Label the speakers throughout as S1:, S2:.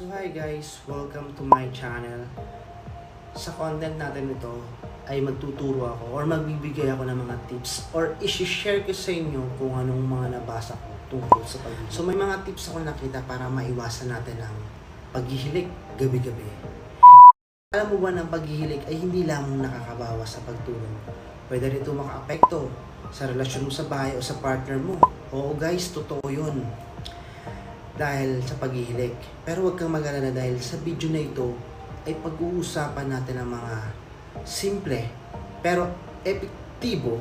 S1: So hi guys, welcome to my channel. Sa content natin ito ay magtuturo ako or magbibigay ako ng mga tips or isi-share ko sa inyo kung anong mga nabasa ko tungkol sa pag So may mga tips ako nakita para maiwasan natin ang paghihilik gabi-gabi. Alam mo ba ng paghihilik ay hindi lamang nakakabawas sa pagtulog. Pwede rito makaapekto sa relasyon mo sa bahay o sa partner mo. Oo guys, totoo yun dahil sa paghihilik. Pero huwag kang mag-alala dahil sa video na ito ay pag-uusapan natin ang mga simple pero epektibo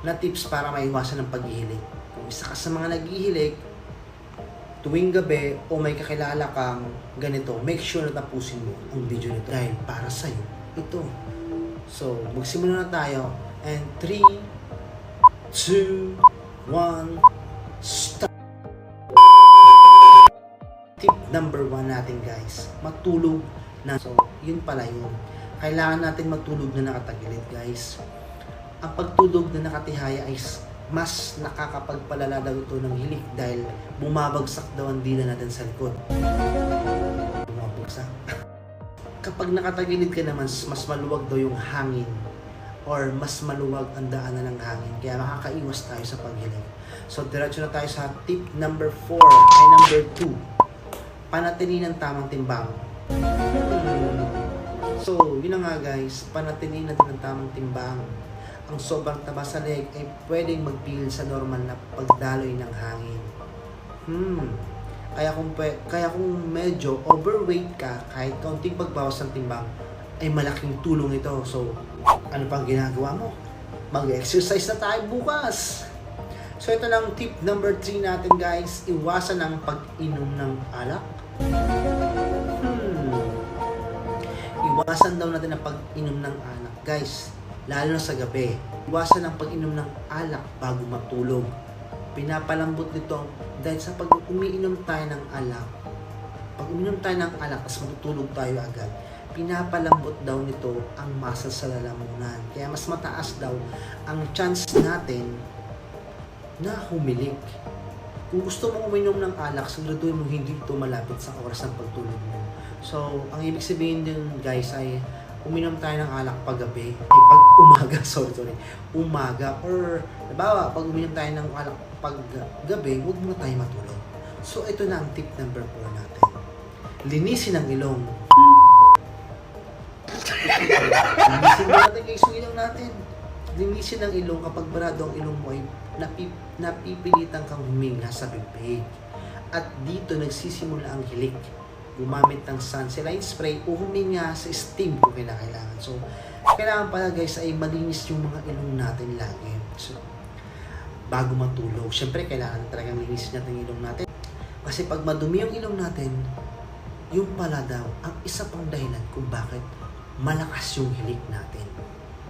S1: na tips para maiwasan ang paghihilik. Kung isa ka sa mga naghihilik, tuwing gabi o may kakilala kang ganito, make sure na tapusin mo ang video nito dahil para sa'yo ito. So, magsimula na tayo. And 3, 2, 1, number one natin guys, matulog na. So, yun pala yun. Kailangan natin matulog na nakatagilid guys. Ang pagtulog na nakatihaya ay mas nakakapagpalala daw ito ng hilik dahil bumabagsak daw ang dila natin sa likod. Bumabagsak. Kapag nakatagilid ka naman, mas maluwag daw yung hangin or mas maluwag ang daanan ng hangin. Kaya makakaiwas tayo sa paghilig. So, diretso na tayo sa tip number 4 ay number 2 panatiliin ng tamang timbang. So, yun na nga guys, panatiliin natin ng tamang timbang. Ang sobrang taba sa leg ay pwedeng magpigil sa normal na pagdaloy ng hangin. Hmm. Kaya kung, kaya kung medyo overweight ka, kahit kaunting pagbawas ng timbang, ay malaking tulong ito. So, ano pang ginagawa mo? Mag-exercise na tayo bukas! So ito lang tip number 3 natin guys, iwasan ang pag-inom ng alak. Hmm. Iwasan daw natin ang pag-inom ng alak. Guys, lalo na sa gabi. Iwasan ang pag-inom ng alak bago matulog. Pinapalambot nito dahil sa pag umiinom tayo ng alak, pag uminom tayo ng alak tapos matutulog tayo agad, pinapalambot daw nito ang masa sa lalamunan. Kaya mas mataas daw ang chance natin na humilik. Kung gusto mong uminom ng alak, siguraduhin mo hindi ito malapit sa oras ng pagtulog mo. So, ang ibig sabihin din guys ay uminom tayo ng alak pag gabi, ay pag umaga, sorry, sorry, umaga, or, nabawa, pag uminom tayo ng alak pag gabi, huwag muna tayo matulog. So, ito na ang tip number 4 natin. Linisin ang ilong. Linisin natin guys yung ilong natin. Linisin ang ilong kapag barado ang ilong mo ay napip, napipilitan kang huminga sa bibig. At dito nagsisimula ang hilik. Gumamit ng sunsaline spray o huminga sa steam kung kailangan. So, kailangan pala guys ay malinis yung mga ilong natin lagi. So, bago matulog. Siyempre, kailangan talagang linisin natin yung ilong natin. Kasi pag madumi yung ilong natin, yung pala daw ang isa pang dahilan kung bakit malakas yung hilik natin.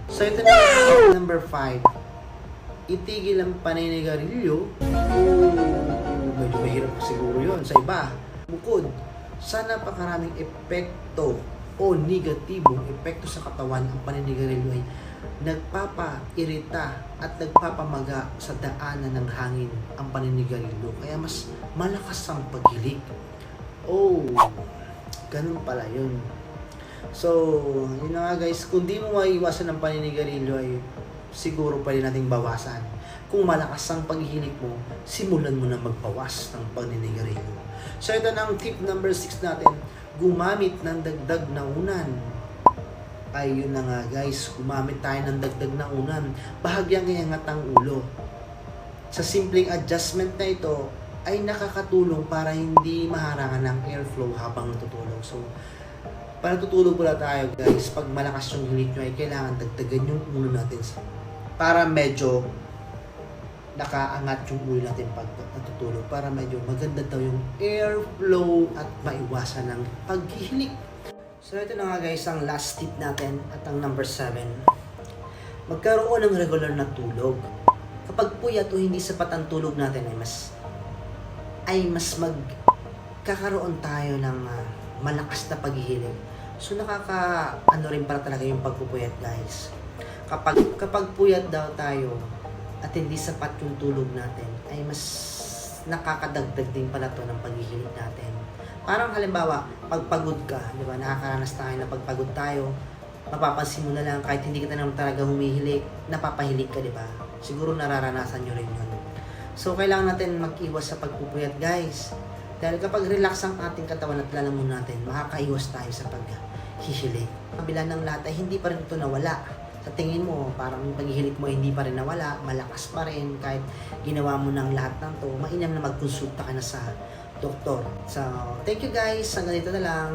S1: So ito na tip number 5. Itigil ang paninigarilyo. Ooh, medyo mahirap siguro yun sa iba. Bukod sa napakaraming epekto o negatibong epekto sa katawan, ang paninigarilyo ay nagpapairita at nagpapamaga sa daanan ng hangin ang paninigarilyo. Kaya mas malakas ang paghilig. Oh, ganun pala yun. So, yun na nga guys, kung di mo maiwasan ng paninigarilyo ay siguro pwede nating bawasan. Kung malakas ang paghihilig mo, simulan mo na magbawas ng paninigarilyo. So, ito na ang tip number 6 natin, gumamit ng dagdag na unan. Ay, yun na nga guys, gumamit tayo ng dagdag na unan. Bahagyang iangat ang ulo. Sa simpleng adjustment na ito, ay nakakatulong para hindi maharangan ng airflow habang natutulog. So, para tutulog pala tayo guys, pag malakas yung hilik nyo ay kailangan dagdagan yung ulo natin sa- para medyo nakaangat yung ulo natin pag natutulog para medyo maganda daw yung airflow at maiwasan ng paghihilik. So ito na nga guys ang last tip natin at ang number 7. Magkaroon ng regular na tulog. Kapag puyat o hindi sapat ang tulog natin ay mas ay mas magkakaroon tayo ng ah, malakas na paghihilig. So nakaka ano rin para talaga yung pagpupuyat guys. Kapag kapag puyat daw tayo at hindi sapat yung tulog natin ay mas nakakadagdag din pala to ng paghihilig natin. Parang halimbawa, pagpagod ka, di ba? Nakakaranas tayo na pagpagod tayo, mapapansin mo na lang kahit hindi ka na naman talaga humihilik, napapahilik ka, di ba? Siguro nararanasan nyo rin yun. So, kailangan natin mag-iwas sa pagpupuyat, guys. Dahil kapag relax ang ating katawan at lalamun natin, makakaiwas tayo sa paghihilik. Kabila ng lahat ay hindi pa rin ito nawala. Sa tingin mo, parang paghihilik mo hindi pa rin nawala, malakas pa rin, kahit ginawa mo ng lahat ng to, mainam na magkonsulta ka na sa doktor. So, thank you guys. Hanggang dito na lang.